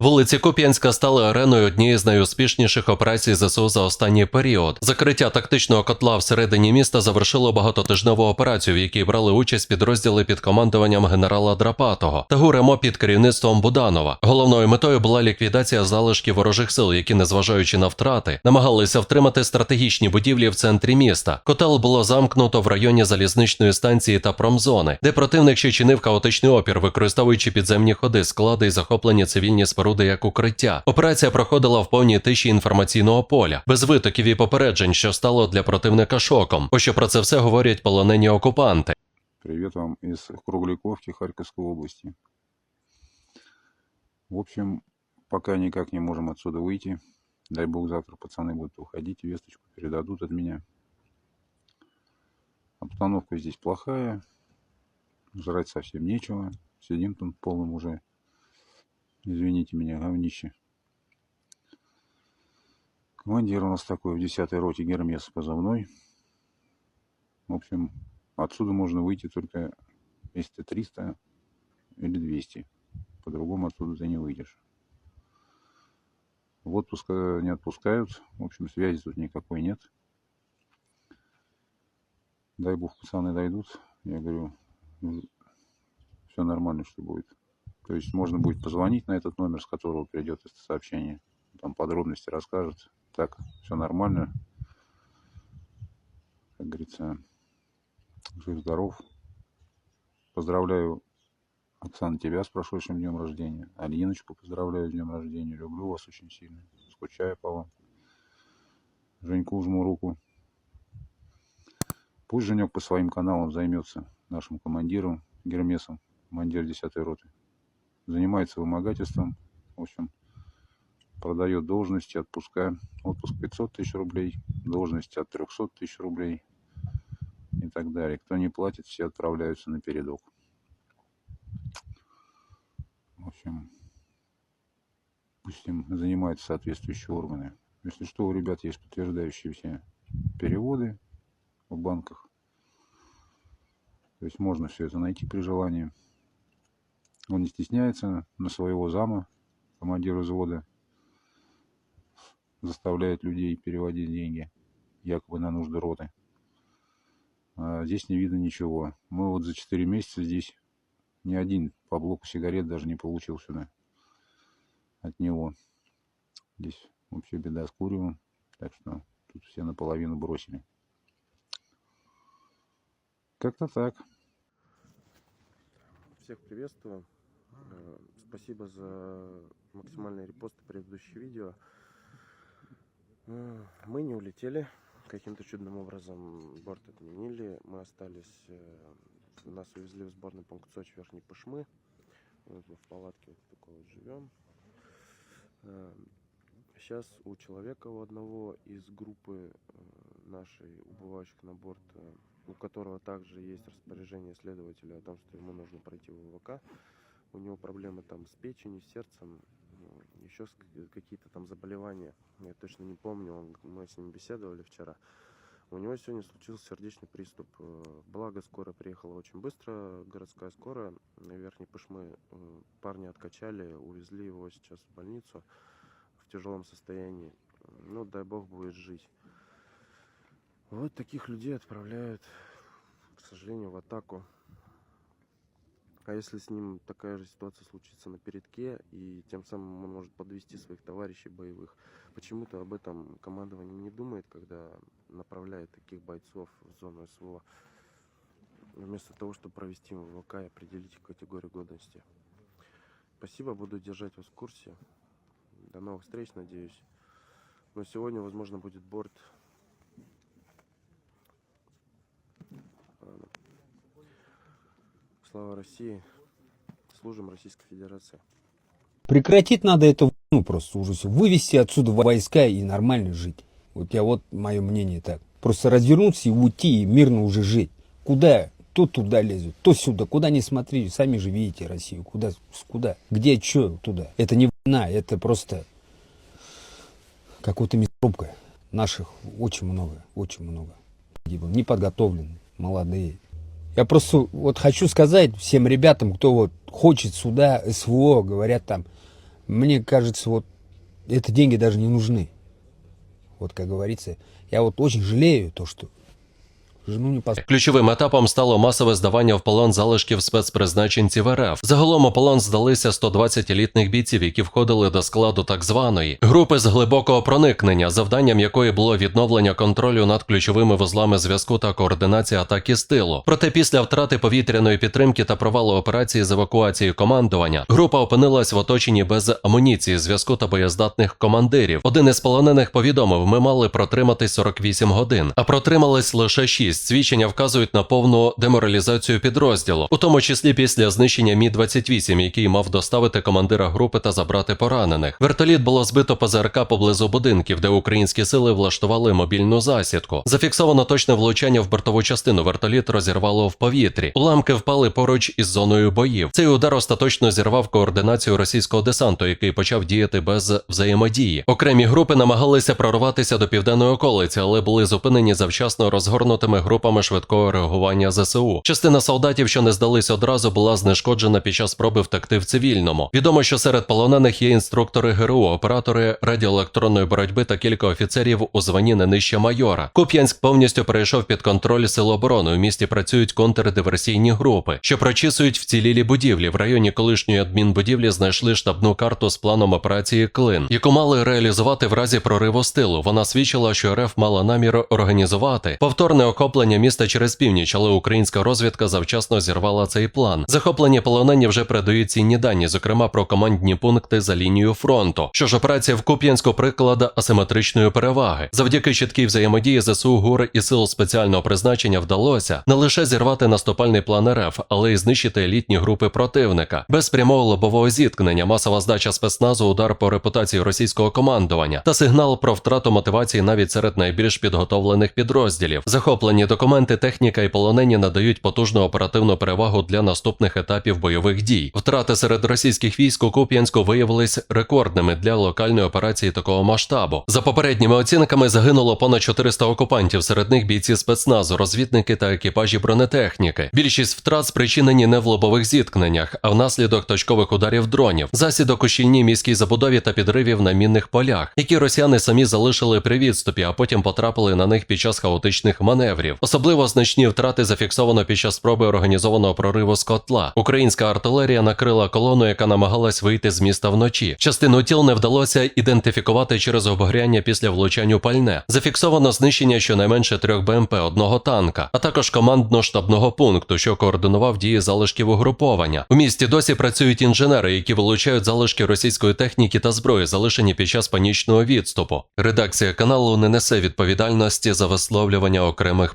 Вулиці Куп'янська стали ареною однієї з найуспішніших операцій ЗСУ за останній період. Закриття тактичного котла всередині міста завершило багатотижневу операцію, в якій брали участь підрозділи під командуванням генерала Драпатого та ГУРЕМО під керівництвом Буданова. Головною метою була ліквідація залишків ворожих сил, які, незважаючи на втрати, намагалися втримати стратегічні будівлі в центрі міста. Котел було замкнуто в районі залізничної станції та промзони, де противник ще чинив хаотичний опір, використовуючи підземні ходи, склади і захоплені цивільні споруди як укриття. Операція проходила в повній тиші інформаційного поля, без витоків і попереджень, що стало для противника шоком. Ось що про це все говорять полонені окупанти. Привет вам из Кругляковки Харьковской области. В общем, пока никак не можем отсюда выйти. Дай бог завтра пацаны будут уходить, весточку передадут от меня. Обстановка здесь плохая. Жрать совсем нечего. Сидим там полным уже, извините меня, говнище. Командир у нас такой в 10-й роте Гермес позывной. В общем, Отсюда можно выйти только если ты 300 или 200. По-другому отсюда ты не выйдешь. В отпуск не отпускают. В общем, связи тут никакой нет. Дай бог, пацаны дойдут. Я говорю, все нормально, что будет. То есть можно будет позвонить на этот номер, с которого придет это сообщение. Там подробности расскажет. Так, все нормально. Как говорится, жив-здоров. Поздравляю, Оксана, тебя с прошедшим днем рождения. Алиночку поздравляю с днем рождения. Люблю вас очень сильно. Скучаю по вам. Женьку жму руку. Пусть Женек по своим каналам займется нашим командиром Гермесом, командир 10 роты. Занимается вымогательством. В общем, продает должности, отпуска. Отпуск 500 тысяч рублей, должности от 300 тысяч рублей и так далее. Кто не платит, все отправляются на передок. В общем, пусть им занимаются соответствующие органы. Если что, у ребят есть подтверждающие все переводы в банках. То есть можно все это найти при желании. Он не стесняется на своего зама, командира взвода, заставляет людей переводить деньги якобы на нужды роты. А здесь не видно ничего. Мы вот за 4 месяца здесь ни один по блоку сигарет даже не получил сюда от него. Здесь вообще беда с куревом. Так что тут все наполовину бросили. Как-то так. Всех приветствую. Э, Спасибо за максимальные репосты предыдущих видео. Э, Мы не улетели. Каким-то чудным образом борт отменили. Мы остались... э, Нас увезли в сборный пункт Сочи Верхней Пышмы. Мы в палатке вот такой вот живем. Сейчас у человека у одного из группы нашей убывающих на борт, у которого также есть распоряжение следователя о том, что ему нужно пройти в ВК. У него проблемы там с печенью, сердцем, ну, еще какие-то там заболевания. Я точно не помню, он, мы с ним беседовали вчера. У него сегодня случился сердечный приступ. Э, Благо, скорая приехала очень быстро, городская скорая. На Верхней Пышмы э, парня откачали, увезли его сейчас в больницу в тяжелом состоянии. Ну, дай бог будет жить. Вот таких людей отправляют, к сожалению, в атаку. А если с ним такая же ситуация случится на передке, и тем самым он может подвести своих товарищей боевых, почему-то об этом командование не думает, когда направляет таких бойцов в зону СВО, вместо того, чтобы провести им ВК и определить категорию годности. Спасибо, буду держать вас в курсе. До новых встреч, надеюсь. Но сегодня, возможно, будет борт. Ладно. Слава России. Служим Российской Федерации. Прекратить надо это ну просто уже всё. Вывести отсюда войска и нормально жить. Вот я вот мое мнение так. Просто развернуться и уйти и мирно уже жить. Куда? То туда лезут, то сюда. Куда не смотри, сами же видите Россию. Куда? Куда? Где, что, туда? Это не война, это просто какая-то мясорубка. Наших очень много, очень много. Погибло. Неподготовленные, молодые. Я просто вот хочу сказать всем ребятам, кто вот хочет сюда, СВО, говорят там, мне кажется, вот это деньги даже не нужны. Вот как говорится, я вот очень жалею то, что. Ключовим етапом стало масове здавання в полон залишків спецпризначенців РФ. Загалом у полон здалися 120 елітних бійців, які входили до складу так званої групи з глибокого проникнення, завданням якої було відновлення контролю над ключовими вузлами зв'язку та координація атаки з тилу. Проте після втрати повітряної підтримки та провалу операції з евакуації командування, група опинилась в оточенні без амуніції, зв'язку та боєздатних командирів. Один із полонених повідомив: ми мали протримати 48 годин, а протримались лише 6. Свідчення вказують на повну деморалізацію підрозділу, у тому числі після знищення Мі 28 який мав доставити командира групи та забрати поранених. Вертоліт було збито ПЗРК поблизу будинків, де українські сили влаштували мобільну засідку. Зафіксовано точне влучання в бортову частину. Вертоліт розірвало в повітрі. Уламки впали поруч із зоною боїв. Цей удар остаточно зірвав координацію російського десанту, який почав діяти без взаємодії. Окремі групи намагалися прорватися до південної околиці, але були зупинені завчасно розгорнутими групами швидкого реагування ЗСУ. Частина солдатів, що не здались одразу, була знешкоджена під час спроби втекти в цивільному. Відомо, що серед полонених є інструктори ГРУ, оператори радіоелектронної боротьби та кілька офіцерів у званні не нижче майора. Куп'янськ повністю перейшов під контроль сил оборони. У місті працюють контрдиверсійні групи, що прочісують вцілілі будівлі. В районі колишньої адмінбудівлі знайшли штабну карту з планом операції Клин, яку мали реалізувати в разі прориву стилу. Вона свідчила, що РФ мала намір організувати повторне охоплення міста через північ, але українська розвідка завчасно зірвала цей план. Захоплені полонені вже передають цінні дані, зокрема про командні пункти за лінією фронту. Що ж операція в Куп'янську приклад асиметричної переваги. Завдяки чіткій взаємодії ЗСУ ГУР і сил спеціального призначення вдалося не лише зірвати наступальний план РФ, але й знищити елітні групи противника. Без прямого лобового зіткнення, масова здача спецназу, удар по репутації російського командування та сигнал про втрату мотивації навіть серед найбільш підготовлених підрозділів. Захоплені документи, техніка і полонені надають потужну оперативну перевагу для наступних етапів бойових дій. Втрати серед російських військ у Куп'янську виявились рекордними для локальної операції такого масштабу. За попередніми оцінками загинуло понад 400 окупантів, серед них бійці спецназу, розвідники та екіпажі бронетехніки. Більшість втрат спричинені не в лобових зіткненнях, а внаслідок точкових ударів дронів, засідок у щільній міській забудові та підривів на мінних полях, які росіяни самі залишили при відступі, а потім потрапили на них під час хаотичних маневрів. Особливо значні втрати зафіксовано під час спроби організованого прориву з котла. Українська артилерія накрила колону, яка намагалась вийти з міста вночі. Частину тіл не вдалося ідентифікувати через обгоряння після влучань у пальне. Зафіксовано знищення щонайменше трьох БМП, одного танка, а також командно-штабного пункту, що координував дії залишків угруповання. У місті досі працюють інженери, які вилучають залишки російської техніки та зброї, залишені під час панічного відступу. Редакція каналу не несе відповідальності за висловлювання окремих